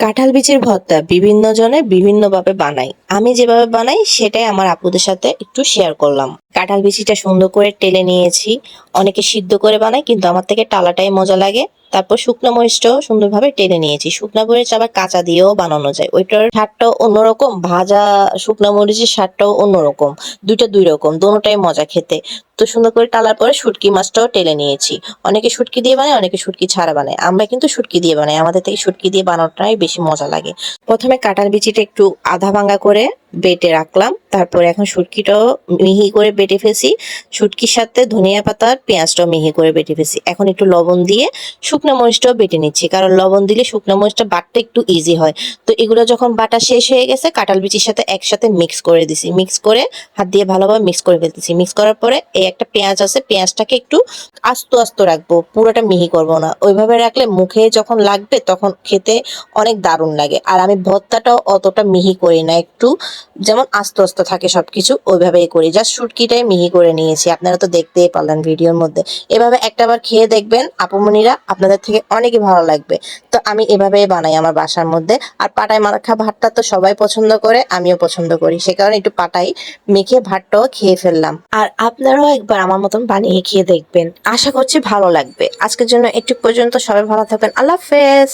কাঁঠাল বিচির ভর্তা বিভিন্ন জনে বিভিন্নভাবে বানাই। আমি যেভাবে বানাই, সেটাই আমার আপুদের সাথে একটু শেয়ার করলাম। কাঁঠাল বিচিটা সুন্দর করে টেলে নিয়েছি। অনেকে সিদ্ধ করে বানায়, কিন্তু আমার থেকে টালাটাই মজা লাগে। তারপর শুকনো মরিচটাও সুন্দরভাবে টেনে নিয়েছি। শুকনো মরিচ আবার কাঁচা দিয়েও বানানো যায়। ওইটার স্বাদটাও অন্যরকম, ভাজা শুকনো মরিচের স্বাদটাও অন্যরকম, দুইটা দুই রকম দোনোটাই মজা খেতে। তো সুন্দর করে টালার পরে শুটকি মাছটাও টেলে নিয়েছি। অনেকে শুটকি দিয়ে বানায়, অনেকে শুটকি ছাড়া বানায়। আমরা কিন্তু শুটকি দিয়ে বানাই, আমাদের থেকে শুটকি দিয়ে বানানোটাই বেশি মজা লাগে। প্রথমে কাঁঠাল বিচিটা একটু আধা ভাঙা করে বেটে রাখলাম। তারপরে এখন শুটকিটাও মিহি করে বেটে ফেছি শুটকির সাথে ধনিয়া পাতার পেঁয়াজটাও মিহি করে বেটে ফেছি এখন একটু লবণ দিয়ে শুকনো মরিচটাও বেটে নিচ্ছি। কারণ লবণ দিলে শুকনো মরিচটা বাটতে একটু ইজি হয়। তো এগুলো যখন বাটা শেষ হয়ে গেছে, কাঁঠাল বিচির সাথে একসাথে মিক্স করে দিছি। মিক্স করে হাত দিয়ে ভালোভাবে মিক্স করে ফেলতেছি। মিক্স করার পরে এই একটা পেঁয়াজ আছে, পেঁয়াজটাকে একটু আস্ত আস্ত রাখব। পুরোটা মিহি করব না। ওইভাবে রাখলে মুখে যখন লাগবে তখন খেতে অনেক দারুণ লাগে। আর আমি ভর্তাটাও অতটা মিহি করি না। একটু যেমন আস্তে আস্তে থাকে সবকিছু, ওইভাবেই করি। জাস্ট শুটকিটাই মিহি করে নিয়েছি। আপনারা তো দেখতেই পারলেন ভিডিওর মধ্যে। এভাবে একটাবার খেয়ে দেখবেন আপুমনিরা আপনাদের থেকে অনেকই ভালো লাগবে। তো আমি এভাবেই বানাই আমার বাসার মধ্যে। আর পাটায় মাখা ভাতটা তো সবাই পছন্দ করে, আমিও পছন্দ করি। সে কারণে একটু পাটাই মেখে ভাতটাও খেয়ে ফেললাম। আর আপনারাও একবার আমার মতন বানিয়ে খেয়ে দেখবেন। আশা করছি ভালো লাগবে। আজকের জন্য একটু পর্যন্ত। সবাই ভালো থাকবেন। আল্লাহ হাফেজ।